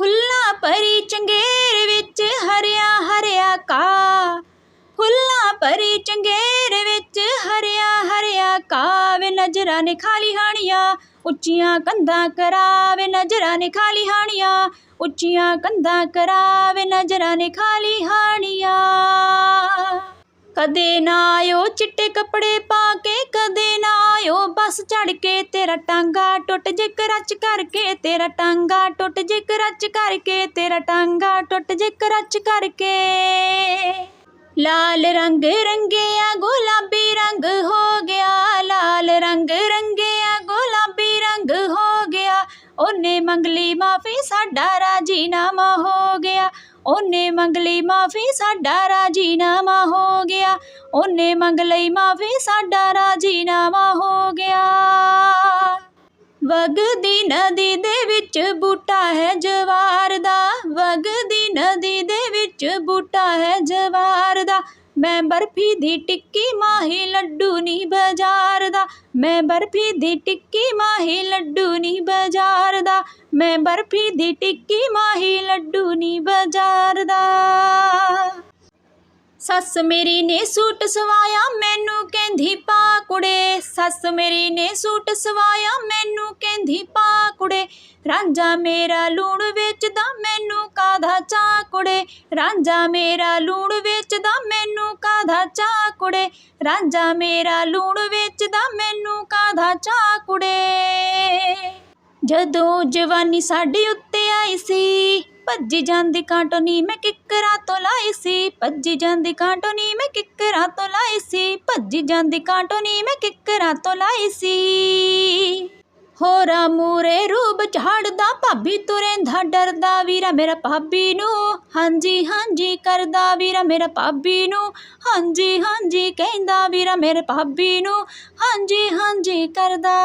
ਫੁੱਲਾਂ ਭਰੀ ਚੰਗੇਰ ਵਿੱਚ ਹਰਿਆ ਹਰਿਆ ਕਾ। ਫੁੱਲਾਂ ਭਰੀ ਚੰਗੇਰ ਵਿੱਚ ਹਰਿਆ ਹਰਿਆ ਕਾ। ਵੇ ਨਜ਼ਰਾਂ ਨੇ ਖਾਲੀ ਹਾਣੀਆਂ, ਉੱਚੀਆਂ ਕੰਧਾਂ ਕਰਾਵੇ ਨਜ਼ਰਾਂ ਨੇ ਖਾਲੀ ਹਾਣੀਆਂ, ਉੱਚੀਆਂ ਕੰਧਾਂ ਕਰਾਵੇ ਨਜ਼ਰਾਂ ਨੇ ਖਾਲੀ ਹਾਣੀਆਂ। ਕਦੇ ਨਾ ਆਇਓ ਚਿੱਟੇ ਕੱਪੜੇ ਪਾ ਕੇ, ਕਦੇ ਨਾ ਆਇਓ ਬੱਸ ਚੜ ਕੇ ਤੇਰਾ ਟਾਂਗਾ ਟੁੱਟ ਜੇ ਕਰਚ ਕਰਕੇ, ਤੇਰਾ ਟਾਂਗਾ ਟੁੱਟ ਜੇ ਕਰਚ ਕਰਕੇ, ਤੇਰਾ ਟਾਂਗਾ ਟੁੱਟ ਜੇ ਕਰਚ ਕਰਕੇ। ਲਾਲ ਰੰਗ ਰੰਗਿਆ ਗੁਲਾਬੀ ਰੰਗ ਹੋ ਗਿਆ, ਲਾਲ ਰੰਗ ਰੰਗਿਆ ਗੁਲਾਬੀ ਰੰਗ ਹੋ ਗਿਆ। ਉਹਨੇ ਮੰਗਲੀ ਮਾਫੀ, ਸਾਡਾ ਰਾਜੀਨਾਮਾ ਹੋ ਗਿਆ। ਉਹਨੇ ਮੰਗ ਲਈ ਮਾਫੀ, ਸਾਡਾ ਰਾਜੀਨਾਮਾ ਹੋ ਗਿਆ। ਉਹਨੇ ਮੰਗ ਲਈ ਮਾਫੀ, ਸਾਡਾ ਰਾਜੀਨਾਮਾ ਵਗਦੀ ਨਦੀ ਦੇ ਵਿੱਚ ਬੂਟਾ ਹੈ ਜਵਾਰ ਦਾ, ਵਗਦੀ ਨਦੀ ਦੇ ਵਿੱਚ ਬੂਟਾ ਹੈ ਜਵਾਰ ਦਾ। ਮੈਂ ਬਰਫੀ ਦੀ ਟਿੱਕੀ ਮਾਹੀ ਲੱਡੂ ਨੀ ਬਾਜ਼ਾਰ ਦਾ। ਮੈਂ ਬਰਫੀ ਦੀ ਟਿੱਕੀ ਮਾਹੀ ਲੱਡੂ ਨੀ ਬਾਜ਼ਾਰ ਦਾ। ਮੈਂ ਬਰਫੀ ਦੀ ਟਿੱਕੀ ਮਾਹੀ ਲੱਡੂ ਨੀ ਬਾਜ਼ਾਰ ਦਾ। ਸੱਸ ਮੇਰੀ ਨੇ ਸੂਟ ਸਵਾਇਆ, ਮੈਨੂੰ ਕਹਿੰਦੀ ਪਾ ਕੁੜੇ। ਸੱਸ ਮੇਰੀ ਨੇ ਸੂਟ ਸਵਾਇਆ, ਮੈਨੂੰ ਕਹਿੰਦੀ ਰਾਂਝਾ ਮੇਰਾ ਲੂਣ ਵੇਚਦਾ, ਮੈਨੂੰ ਕਾਦਾ ਚਾ ਕੁੜੇ ਰਾਂਝਾ ਮੇਰਾ ਲੂਣ ਵੇਚਦਾ, ਮੈਨੂੰ ਕਾਦਾ ਚਾ ਕੁੜੇ ਰਾਂਝਾ ਮੇਰਾ ਲੂਣ ਵੇਚਦਾ, ਮੈਨੂੰ ਕਾਦਾ ਚਾ ਕੁੜੇ ਜਦੋਂ ਜਵਾਨੀ ਸਾਡੇ ਉੱਤੇ ਆਈ ਸੀ, ਭੱਜੀ ਜਾਂਦੀ ਕਾਂਟੋ ਨੀ ਮੈਂ ਕਿੱਕਰਾਂ ਤੋਂ ਲਾਈ ਸੀ, ਭੱਜੀ ਜਾਂਦੀ ਕਾਂਟੋ ਨੀ ਮੈਂ ਕਿੱਕਰਾਂ ਤੋਂ ਲਾਈ ਸੀ, ਭੱਜੀ ਜਾਂਦੀ ਕਾਂਟੋ ਨੀ ਮੈਂ ਕਿੱਕਰਾਂ ਤੋਂ ਲਾਈ ਸੀ। ਹੋਰਾ ਮੂਰੇ ਰੂਪ ਝਾੜਦਾ ਭਾਬੀ ਤੁਰੇਂਦਾ, ਡਰਦਾ ਵੀਰਾ ਮੇਰਾ ਭਾਬੀ ਨੂੰ। ਹਾਂਜੀ ਹਾਂਜੀ ਕਰਦਾ ਵੀਰਾ ਮੇਰਾ ਭਾਬੀ ਨੂੰ। ਹਾਂਜੀ ਹਾਂਜੀ ਕਹਿੰਦਾ ਵੀਰਾ ਮੇਰੇ ਭਾਬੀ ਨੂੰ। ਹਾਂਜੀ ਹਾਂਜੀ ਕਰਦਾ।